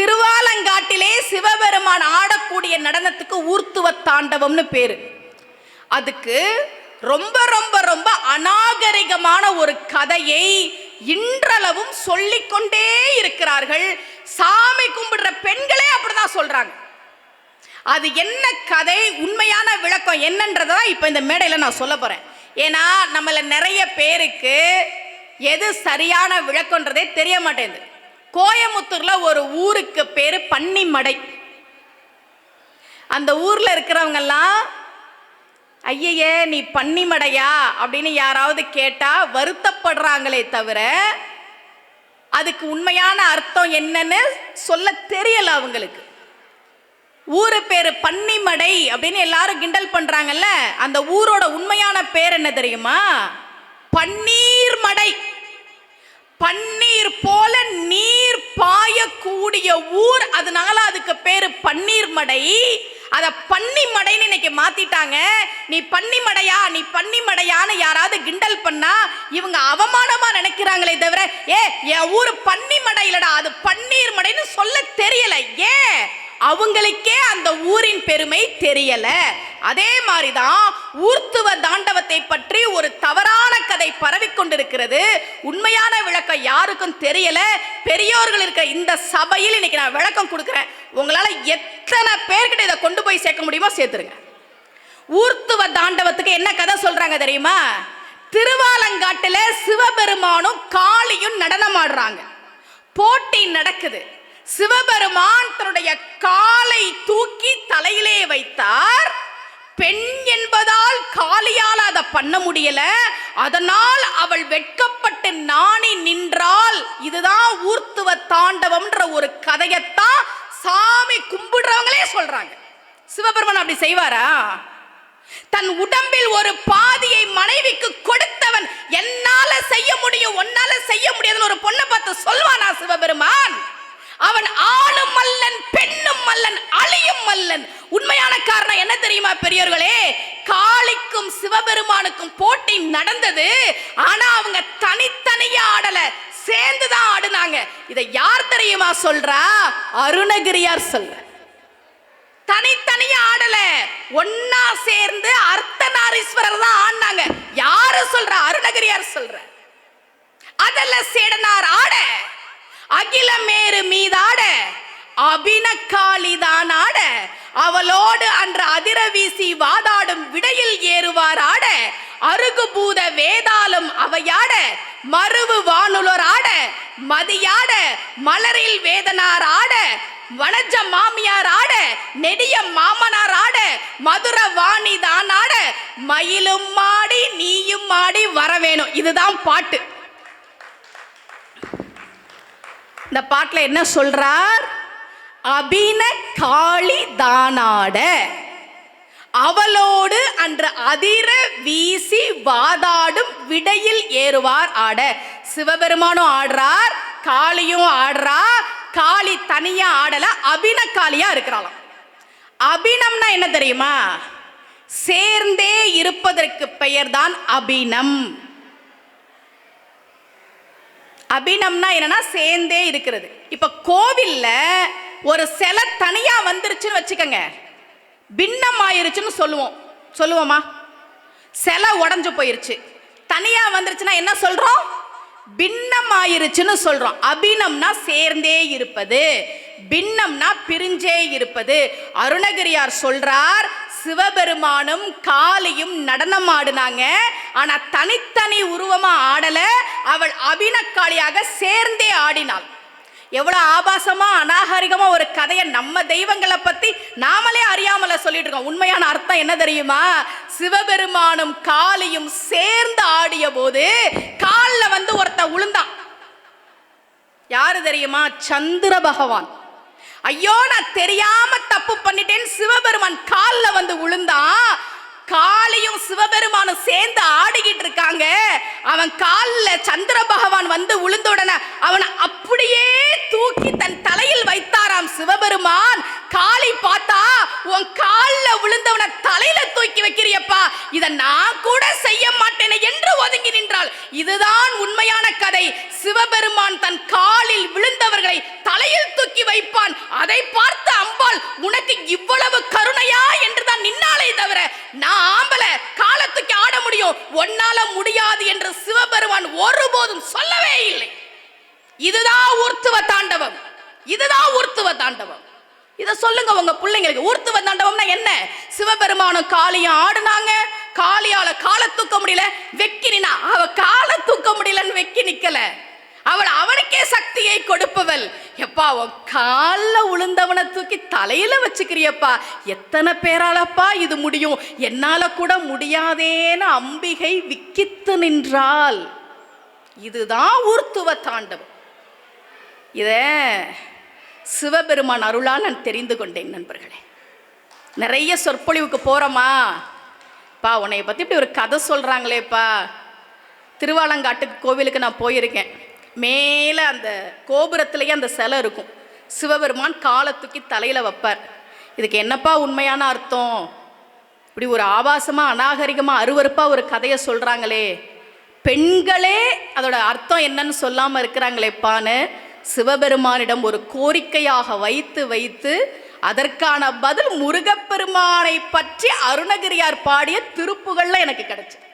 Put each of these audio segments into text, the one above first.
திருவாலங்காட்டிலே சிவபெருமான் ஆடக்கூடிய நடனத்துக்கு ஊர்த்துவ தாண்டவம்னு பேரு. அதுக்கு ரொம்ப ரொம்ப ரொம்ப அநாகரிகமான ஒரு கதையை இன்றளவும் சொல்லிக்கொண்டே இருக்கிறார்கள். சாமி கும்பிடுற பெண்களே அப்படிதான் சொல்றாங்க. அது என்ன கதை உண்மையான விளக்கம் என்னன்றதை இப்போ இந்த மேடையில் நான் சொல்ல போறேன். ஏன்னா நம்மள நிறைய பேருக்கு எது சரியான விளக்கன்றதே தெரிய மாட்டேங்குது. கோயமுத்தூர்ல ஒரு ஊருக்கு பேரு பன்னிமடை. அந்த ஊர்ல இருக்கிறவங்கெல்லாம் ஐயையே நீ பன்னிமடையா? அப்படின்னு யாராவது கேட்டா வருத்தப்படுறாங்களே தவிர அதுக்கு உண்மையான அர்த்தம் என்னன்னு சொல்ல தெரியல அவங்களுக்கு. ஊரு பேரு பன்னிமடை அப்படின்னு எல்லாரும் கிண்டல் பண்றாங்கல்ல அந்த ஊரோட உண்மையான பேர் என்ன தெரியுமா? பன்னீர் மடை பன்னீர் போல நீர் பாயக்கூடிய ஊர் அதனால அதுக்கு பேரு பன்னீர் மடை அத பன்னி மடைன்னு இன்னைக்கு மாத்திட்டாங்க. நீ பன்னி மடையா நீ பன்னி மடையான்னு யாராவது கிண்டல் பண்ணா இவங்க அவமானமா நினைக்கிறாங்களே தவிர ஏ என் ஊர் பன்னி மடை இல்லடா அது பன்னீர் மடைன்னு சொல்ல தெரியல. ஏன்? அவங்களுக்கே அந்த ஊரின் பெருமை தெரியல. அதே மாதிரிதான் ஊர்த்துவ தாண்டவத்தை பற்றி ஒரு தவறான கதை பரவி கொண்டிருக்கிறது. உண்மையான விளக்கம் யாருக்கும் தெரியல. பெரியோர்கள் இருக்க இந்த சபையில் இன்னைக்கு நான் விளக்கம் கொடுக்குறேன். உங்களால எத்தனை பேர்கிட்ட இதை கொண்டு போய் சேர்க்க முடியுமோ சேர்த்துருங்க. ஊர்த்துவ தாண்டவத்துக்கு என்ன கதை சொல்றாங்க தெரியுமா? திருவாலங்காட்டில் சிவபெருமானும் காளியும் நடனம் ஆடுறாங்க போட்டி நடக்குது. சிவபெருமான் தன்னுடைய காலை தூக்கி தலையிலே வைத்தார். பெண் என்பதால் காலியால் அதை பண்ண முடியல. அதனால் அவள் வெட்கப்பட்டு நாணி நின்றால் இதுதான் ஊர்த்துவ தாண்டவம்ன்ற ஒரு கதையத்தான் சாமி கும்பிடுறவங்களே சொல்றாங்க. சிவபெருமான் அப்படி செய்வாரா? தன் உடம்பில் ஒரு பாதியை மனைவிக்கு கொடுத்தவன் என்னால செய்ய முடியும் உன்னால செய்ய முடியாதுன்னு ஒரு பொண்ணை பார்த்து சொல்வானா சிவபெருமான் அவன் ஆணும் மல்லன் பெண்ணும் மல்லன் அழியும் மல்லன் உண்மையான காரணம் என்ன தெரியுமா பெரியவர்களே காளிக்கும் சிவபெருமானுக்கும் போட்டி நடந்தது. ஆனா அவங்க தனித்தனியா ஆடல. சேர்ந்துதான் ஆடுனாங்க. இதை யார் தெரியுமா சொல்றா? அருணகிரியார் சொல்ற தனித்தனியா ஆடல. ஒன்னா சேர்ந்து அர்த்தநாரீஸ்வரர் தான் ஆடினாங்க. யாரு சொல்ற? அருணகிரியார் சொல்ற. அதல்ல சேடனார் ஆட. அகிலமேரு மீதாட. அபினக்காளிதான் ஆட. அவளோடு அன்று அதிர வீசி வாதாடும் விடையில் ஏறுவார் ஆட அருகுபூத வேதாளம் அவையாட மருவு வானுலர் ஆட மதியாட மலரில் வேதனார் ஆட வனஜ மாமியார் ஆட நெடிய மாமனார் ஆட மதுர வாணி தான் ஆட மயிலும் மாடி நீயும் மாடி வர வேணும் இதுதான் பாட்டு. இந்த பாட்டில் என்ன சொல்றார்? அபின காளி தானாட அவளோடு அன்று அதிர வீசி வாதாடும் விடையில் ஏறுவார் ஆட. சிவபெருமானும் ஆடுறார் காளியும் ஆடுறா காளி தனியா ஆடல அபின காளியா இருக்கிறாளாம். அபினம்னா என்ன தெரியுமா? சேர்ந்தே இருப்பதற்கு பெயர்தான் அபினம். அபினம்னா என்னன்னா சேர்ந்தே இருக்கிறது. இப்ப கோவில்ல ஒரு சிலை தனியா வந்துருச்சுன்னு வச்சுக்கோங்க. பின்னம் ஆயிருச்சுன்னு சொல்லுவோம். சொல்லுவோமா? சிலை உடஞ்சு போயிருச்சு. தனியாக வந்துருச்சுன்னா என்ன சொல்கிறோம் பின்னம் ஆயிருச்சுன்னு சொல்கிறோம் அபினம்னா சேர்ந்தே இருப்பது. பின்னம்னா பிரிஞ்சே இருப்பது. அருணகிரியார் சொல்றார் சிவபெருமானும் காளியும் நடனம் ஆடினாங்க ஆனா தனித்தனி உருவமா ஆடல. அவள் அபினக்காளியாக சேர்ந்தே ஆடினாள். எவ்வளவு ஆபாசமா அநாகரிகமா ஒரு கதையை நம்ம தெய்வங்களை பத்தி நாமளே அறியாமல சொல்லிட்டு இருக்கோம். உண்மையான அர்த்தம் என்ன தெரியுமா? சிவபெருமானும் காளியும் சேர்ந்து ஆடிய போது கால்ல வந்து ஒருத்த உளுந்தான் யாரு தெரியுமா? சந்திர பகவான். ஐயோ நான் தெரியாம தப்பு பண்ணிட்டேன்னு சிவபெருமான் கால்ல காளியும் சிவபெருமானும் சேர்ந்து ஆடிக்கிட்டு இருக்காங்க. அவன் கால்ல சந்திர பகவான் வந்து விழுந்த உடனே அவனை அப்படியே தூக்கி தன் தலையில் வைத்தாராம் சிவபெருமான். காளி பார்த்தா உன் கால்ல விழுந்தவனை தலையில தூக்கி வைக்கிறியப்பா. இதை நான் கூட செய்ய மாட்டேனே என்று ஒதுங்கி நின்றாள். இதுதான் உண்மையான கதை. சிவபெருமான் தன் காலில் விழுந்தவர்களை தலையில் தூக்கி வைப்பான் அதை பார்த்து அம்பாள் உனக்கு இவ்வளவு கருணையா என்று தான் நின்னாலே தவிர நான் ஆம்பல காலத்துக்கு ஆட முடியும் ஒன்னால முடியாது என்று சிவபெருமான் ஒருபோதும் சொல்லவே இல்லை இதுதான் ஊர்த்துவ தாண்டவம். இதுதான் ஊர்த்துவ தாண்டவம். இதை சொல்லுங்க உங்க பிள்ளைங்களுக்கு. ஊர்த்துவ தாண்டவம்னா என்ன? சிவபெருமானும் காளியும் ஆடுனாங்க. காளியால காலை தூக்க முடியல வெக்கினா அவ காலை தூக்க முடியலன்னு வெக்கி நிக்கல. அவள் அவனுக்கே சக்தியை கொடுப்பவள். எப்பா உன் காலில் உளுந்தவனை தூக்கி தலையில வச்சுக்கிறியப்பா. எத்தனை பேராலப்பா இது முடியும்? என்னால கூட முடியாதேன்னு அம்பிகை விக்கித்து நின்றாள். இதுதான் ஊர்த்துவ தாண்டவம். இதை சிவபெருமான் அருளால் நான் தெரிந்து கொண்டேன் நண்பர்களே. நிறைய சொற்பொழிவுக்கு போகிறோமா பா உன்னைய பற்றி இப்படி ஒரு கதை சொல்கிறாங்களேப்பா திருவாலங்காட்டுக்கு கோவிலுக்கு நான் போயிருக்கேன். மேலே அந்த கோபுரத்துலேயே அந்த சிலை இருக்கும். சிவபெருமான் காலை தூக்கி தலையில் வைப்பார். இதுக்கு என்னப்பா உண்மையான அர்த்தம்? இப்படி ஒரு ஆபாசமாக அநாகரிகமாக அருவருப்பாக ஒரு கதையை சொல்கிறாங்களே பெண்களே அதோட அர்த்தம் என்னன்னு சொல்லாமல் இருக்கிறாங்களேப்பான்னு சிவபெருமானிடம் ஒரு கோரிக்கையாக வைத்து வைத்து அதற்கான பதில் முருகப்பெருமானை பற்றி அருணகிரியார் பாடிய திருப்புகள்ல எனக்கு கிடைச்சது.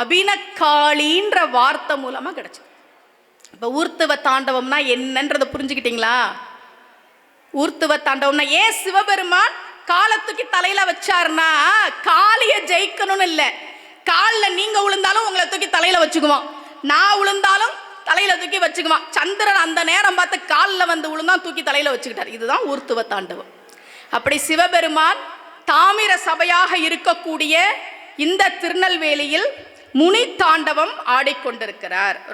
அபினக்காளின்ற வார்த்தை மூலமா கிடைச்சது. இப்போ ஊர்த்துவ தாண்டவம்னா என்னன்றதை புரிஞ்சுக்கிட்டீங்களா? ஊர்த்துவ தாண்டவம்னா ஏன் சிவபெருமான் காலத்துக்கு தலையில வச்சாருன்னா காளிய ஜெயிக்கணும்னு இல்லை. காலில் நீங்க விழுந்தாலும் உங்களை தூக்கி தலையில வச்சுக்குவோம். நான் விழுந்தாலும் தலையில தூக்கி வச்சுக்குவான். சந்திரன் அந்த நேரம் பார்த்து காலில் வந்து விழுந்தான் தூக்கி தலையில வச்சுக்கிட்டார். இதுதான் ஊர்த்துவ தாண்டவம். அப்படி சிவபெருமான் தாமிர சபையாக இருக்கக்கூடிய இந்த திருநெல்வேலியில் முனி தாண்டவம் ஆடிக்கொண்டிருக்கிறார்.